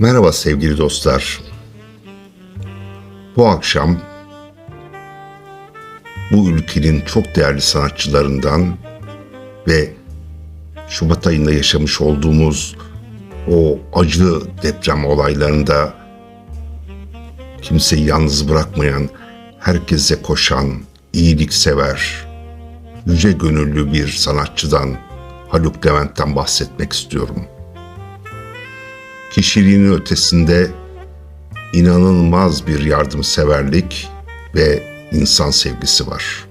Merhaba sevgili dostlar. Bu akşam bu ülkenin çok değerli sanatçılarından ve Şubat ayında yaşamış olduğumuz o acı deprem olaylarında kimseyi yalnız bırakmayan, herkese koşan, iyiliksever, yüce gönüllü bir sanatçıdan Haluk Levent'ten bahsetmek istiyorum. Kişiliğinin ötesinde inanılmaz bir yardımseverlik ve insan sevgisi var.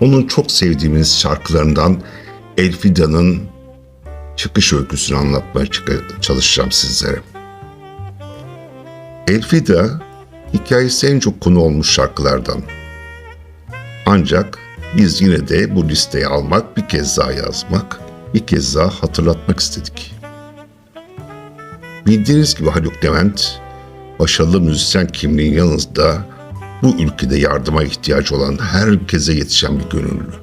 Onun çok sevdiğimiz şarkılarından Elfida'nın çıkış öyküsünü anlatmaya çalışacağım sizlere. Elfida hikayesi en çok konu olmuş şarkılardan. Ancak biz yine de bu listeye almak, bir kez daha yazmak, bir kez daha hatırlatmak istedik. Bildiğiniz gibi Haluk Levent, başarılı müzisyen kimliğin yanında bu ülkede yardıma ihtiyacı olan herkese yetişen bir gönüllü.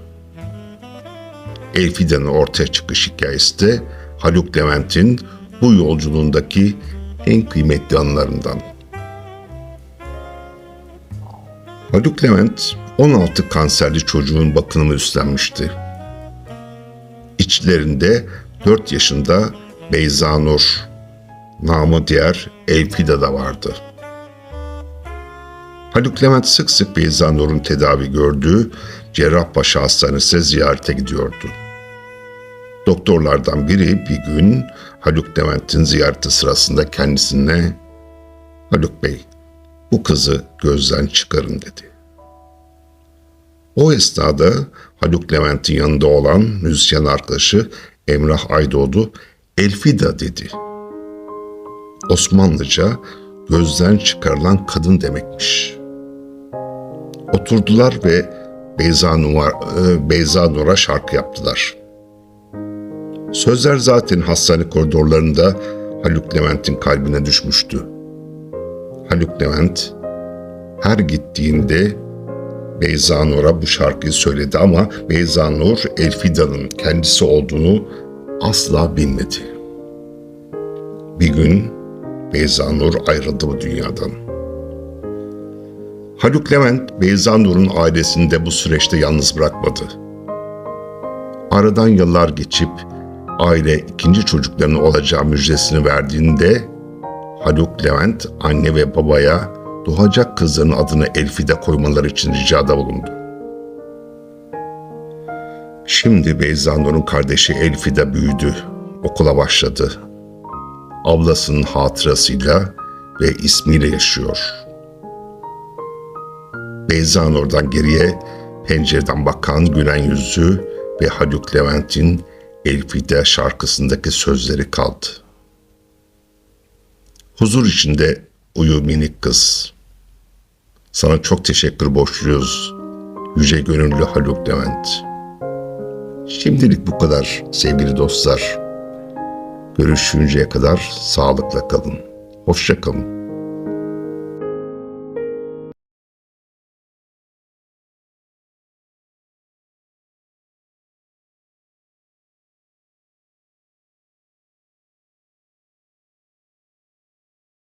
Elfida'nın ortaya çıkış hikayesi de Haluk Levent'in bu yolculuğundaki en kıymetli anlarından. Haluk Levent 16 kanserli çocuğun bakımını üstlenmişti. İçlerinde 4 yaşında Beyza Nur, namı diğer Elfida da vardı. Haluk Levent sık sık Beyza Nur'un tedavi gördüğü Cerrahpaşa Hastanesi'ne ziyarete gidiyordu. Doktorlardan biri bir gün Haluk Levent'in ziyareti sırasında kendisine Haluk Bey bu kızı gözden çıkarın dedi. O esnada Haluk Levent'in yanında olan müzisyen arkadaşı Emrah Aydoğdu Elfida dedi. Osmanlıca gözden çıkarılan kadın demekmiş. Oturdular ve Beyza, Nur, e, Beyza Nur'a şarkı yaptılar. Sözler zaten hastane koridorlarında Haluk Levent'in kalbine düşmüştü. Haluk Levent her gittiğinde Beyza Nur'a bu şarkıyı söyledi ama Beyza Nur Elfida'nın kendisi olduğunu asla bilmedi. Bir gün Beyza Nur ayrıldı bu dünyadan. Haluk Levent, Beyza Nur'un ailesini de bu süreçte yalnız bırakmadı. Aradan yıllar geçip aile ikinci çocuklarının olacağı müjdesini verdiğinde Haluk Levent anne ve babaya doğacak kızların adını Elfide koymaları için ricada bulundu. Şimdi Beyza Nur'un kardeşi Elfide büyüdü, okula başladı. Ablasının hatırasıyla ve ismiyle yaşıyor. Beyza Nur'dan geriye pencereden bakan gülen yüzü ve Haluk Levent'in Elfide şarkısındaki sözleri kaldı. Huzur içinde uyu minik kız. Sana çok teşekkür borçluyuz. Yüce gönüllü Haluk Levent. Şimdilik bu kadar sevgili dostlar. Görüşünceye kadar sağlıkla kalın. Hoşça kalın.